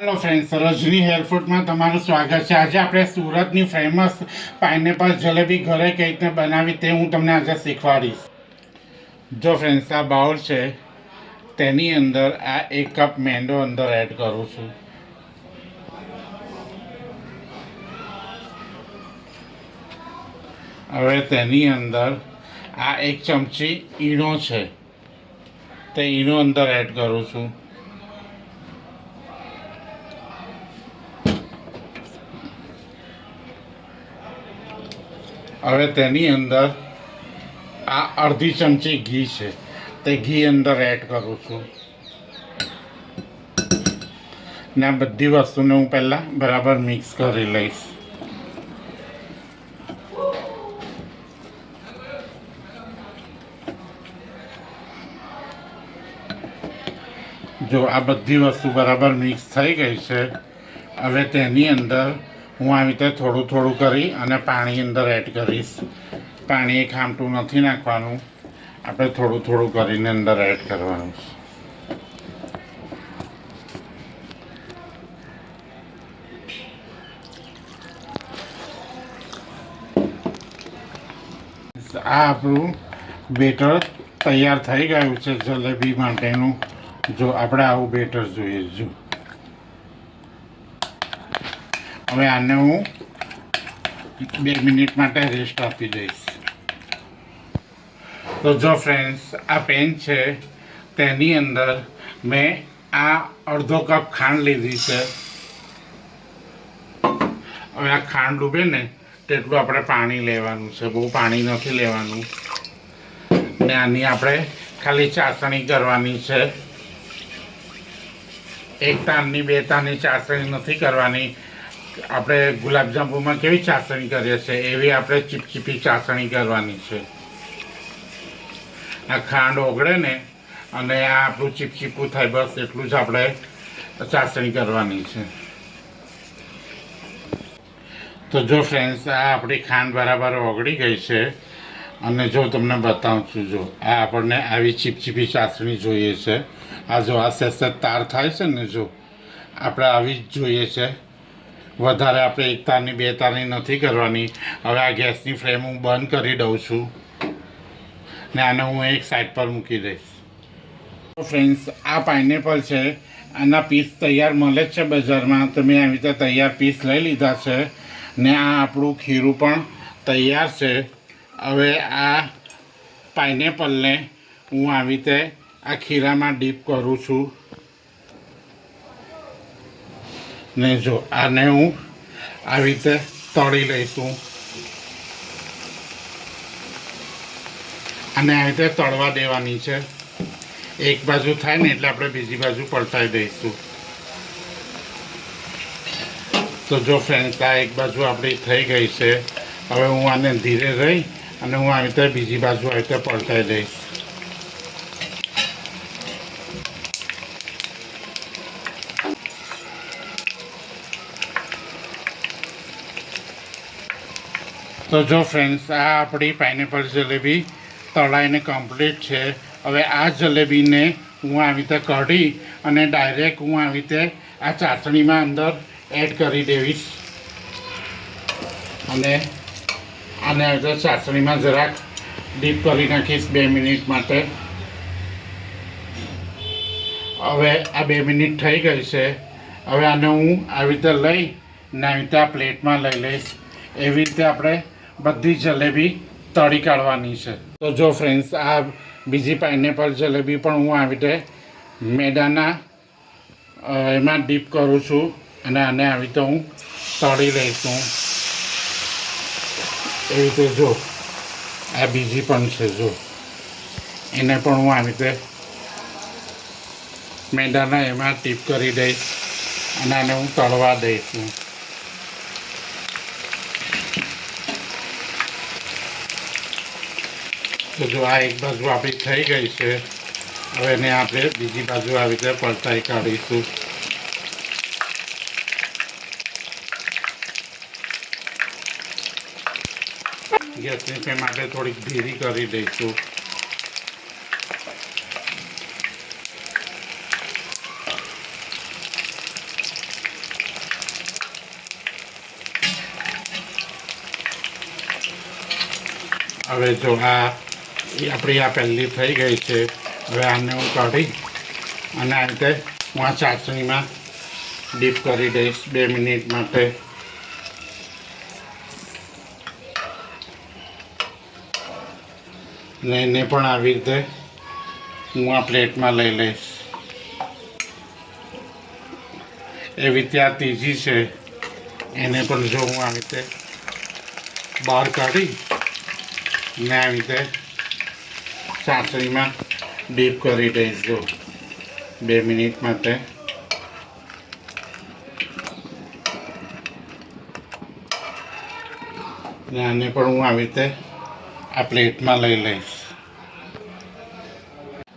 Hello friends રજની હેરફૂડમાં તમારું સ્વાગત છે. આજે આપણે સુરતની ફેમસ પાઇનેપલ જલેબી ઘરે કઈ રીતે બનાવી તે હું તમને આજે શીખવાડીશ. જો ફ્રેન્ડ્સ આ બાઉલ છે. તેની અંદર આ એક કપ મેંદો અંદર એડ કરું છું. હવે તેની અંદર આ એક ચમચી ઈનો છે. તે ઈનો અંદર એડ કરું છું. હવે તેની અંદર આ અડધી ચમચી ઘી છે. તે ઘી અંદર એડ કરું છું. ને આ બધી વસ્તુને હું પહેલાં બરાબર મિક્સ કરી લઈશ. જો આ બધી વસ્તુ બરાબર મિક્સ થઈ ગઈ છે, હવે તેની અંદર હું આવી રીતે થોડું થોડું કરી અને પાણી અંદર એડ કરીશ. પાણી એક ખામટું નથી નાખવાનું. આપણે થોડું થોડું કરીને અંદર એડ કરવાનું આ આપણું બેટર તૈયાર થઈ ગયું છે જલેબી માટેનું. જો આપણે આવું બેટર જોઈએ, જો. હવે આને હું બે મિનિટ માટે રેસ્ટ આપી દઈશ. તો જો ફ્રેન્ડ્સ આ પેન છે, તેની અંદર મેં આ અડધો કપ ખાંડ લીધી છે. હવે આ ખાંડ ડૂબે ને, તેટલું આપણે પાણી લેવાનું છે. બહુ પાણી નથી લેવાનું. ને આની આપણે ખાલી ચાસણી કરવાની છે. એક તાનની, બે તાનની ચાસણી નથી કરવાની. આપણે ગુલાબજાંબુમાં કેવી ચાસણી કરીએ છીએ? એવી આપણે ચીપચીપી ચાસણી કરવાની છે. આ ખાંડ ઓગળે ને અને આ આપણું ચીપચીપું થાય, બસ એટલું જ આપણે ચાસણી કરવાની છે. તો જો ફ્રેન્ડ્સ આ આપણી ખાંડ બરાબર ઓગળી ગઈ છે અને જો તમને બતાવું છું જો, આ આપણને આવી ચીપચીપી ચાસણી જોઈએ છે. આ જો આ સેસેજ તાર થાય છે ને જો, આપણે આવી જ જોઈએ છે. વધારે આપણે એક તારની બે તારની નથી કરવાની. હવે આ ગેસની ફ્લેમ હું બંધ કરી દઉં છું. ને આને હું એક સાઈડ પર મૂકી દઈશ. ફ્રેન્ડ્સ આ પાઇનેપલ છે. આના પીસ તૈયાર મળે જ છે બજારમાં. તો મેં આવી રીતે તૈયાર પીસ લઈ લીધા છે. ને આ આપણું ખીરું પણ તૈયાર છે. હવે આ પાઇનેપલને હું આવી રીતે આ ખીરામાં ડીપ કરું છું. ને જો આને હું આવી રીતે તળી લઈશું અને આવી રીતે તળવા દેવાની છે. એક બાજુ થાય ને એટલે આપણે બીજી બાજુ પલટાઈ દઈશું. તો જો ફ્રેન્ડ્સ આ એક બાજુ આપણી થઈ ગઈ છે. હવે હું આને ધીરે રહી અને હું આવી રીતે બીજી બાજુ આવી રીતે પલટાઈ દઈશ. તો જો ફ્રેન્ડ્સ આ આપણી પાઇનેપલ જલેબી તળાઈને કમ્પ્લીટ છે. હવે આ જલેબીને હું આવી રીતે કઢી અને ડાયરેક્ટ હું આવી રીતે આ ચાસણીમાં અંદર એડ કરી દેવીશ અને આને આવી ચાસણીમાં જરાક ડીપ કરી નાખીશ બે મિનિટ માટે. હવે આ બે મિનિટ થઈ ગઈ છે. હવે આને હું આવી રીતે લઈ ને આવી રીતે આ પ્લેટમાં લઈ લઈશ. એવી રીતે આપણે બધી જલેબી તળી કાઢવાની છે. તો જો ફ્રેન્ડ્સ આ બીજી પાઇનેપલ જલેબી પણ હું આવી રીતે મેદાના એમાં ડીપ કરું છું અને આને આવી રીતે હું તળી લઈશું એવી રીતે જો, આ બીજી પણ છે જો. એને પણ હું આવી રીતે મેદાના એમાં ટીપ કરી દઈશ અને આને હું તળવા દઈશું તો જો આ એક બાજુ આપણી થઈ ગઈ છે. હવે એને આપણે બીજી બાજુ આવી રીતે પલટાઈ કાઢીશું. ગેસની ફ્લેમ આપણે થોડીક ધીરી કરી દઈશું. હવે જો આ એ આપણી આ પહેલી થઈ ગઈ છે. હવે આને હું કાઢી અને આ રીતે હું આ ચાસણીમાં ડીપ કરી દઈશ બે મિનિટ માટે. ને એને પણ આવી રીતે હું આ પ્લેટમાં લઈ લઈશ. એવી ત્યાં ત્રીજી છે. એને પણ જો હું આવી રીતે બહાર કાઢી ને આવી રીતે સાસરીમાં ડીપ કરી દઈશ બે મિનિટ માટે. આને પણ હું આવી રીતે આ પ્લેટમાં લઈ લઈશ.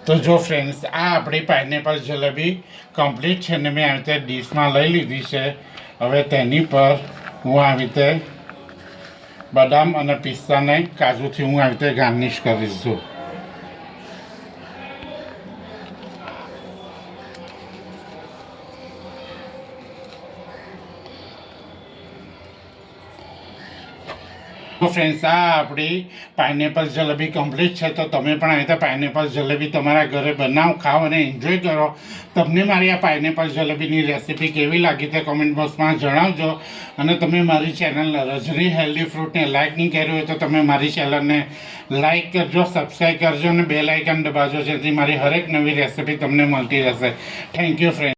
તો જો ફ્રેન્ડ્સ આ આપણી પાઇનેપલ જલેબી કમ્પ્લીટ છે ને મેં આવી રીતે ડીશમાં લઈ લીધી છે. હવે તેની પર હું આવી રીતે બદામ અને પિસ્તાને કાજુથી હું આવી રીતે ગાર્નિશ કરીશ છું ફ્રેન્ડ્સ આ આપણી પાઇનેપલ જલેબી કમ્પ્લીટ છે. તો તમે પણ આવી રીતે પાઇનેપલ જલેબી તમારા ઘરે બનાવો, ખાઓ અને એન્જોય કરો. તમને મારી આ પાઇનેપલ જલેબીની રેસીપી કેવી લાગી તે કોમેન્ટ બોક્સમાં જણાવજો. અને તમે મારી ચેનલ રજની હેલ્ધી ફ્રૂટને લાઇક નહીં કર્યું હોય તો તમે મારી ચેનલને લાઇક કરજો સબસ્ક્રાઈબ કરજો અને બે લાઇકન દબાવજો, જેથી મારી હરેક નવી રેસીપી તમને મળતી રહેશે. Thank you friend